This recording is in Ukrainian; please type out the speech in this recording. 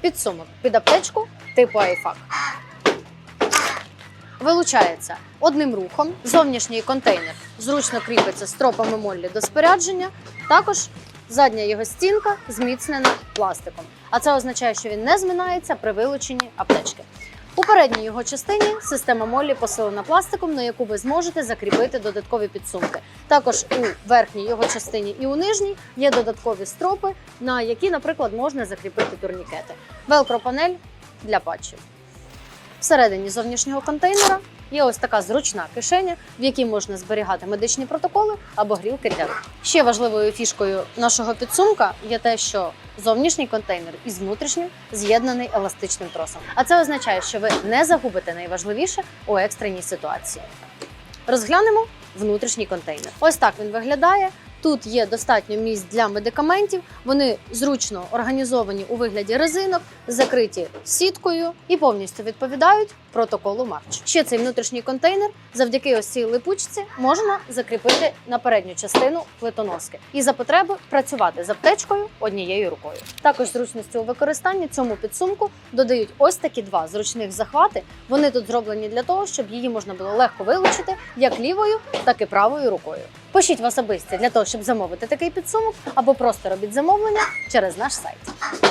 Підсумок під аптечку типу айфак. Вилучається одним рухом. Зовнішній контейнер зручно кріпиться стропами моллі до спорядження. Також задня його стінка зміцнена пластиком. А це означає, що він не зминається при вилученні аптечки. У передній його частині система моллі посилена пластиком, на яку ви зможете закріпити додаткові підсумки. Також у верхній його частині і у нижній є додаткові стропи, на які, наприклад, можна закріпити турнікети. Велкро-панель для патчів. Всередині зовнішнього контейнера є ось така зручна кишеня, в якій можна зберігати медичні протоколи або грілки для рук. Ще важливою фішкою нашого підсумка є те, що зовнішній контейнер із внутрішнім з'єднаний еластичним тросом. А це означає, що ви не загубите найважливіше у екстреній ситуації. Розглянемо внутрішній контейнер. Ось так він виглядає. Тут є достатньо місць для медикаментів. Вони зручно організовані у вигляді резинок, закриті сіткою і повністю відповідають протоколу Марч. Ще цей внутрішній контейнер завдяки ось цій липучці можна закріпити на передню частину плитоноски і за потреби працювати з аптечкою однією рукою. Також зручності у використанні цьому підсумку додають ось такі два зручних захвати. Вони тут зроблені для того, щоб її можна було легко вилучити як лівою, так і правою рукою. Пишіть в особисті для того, щоб замовити такий підсумок, або просто робіть замовлення через наш сайт.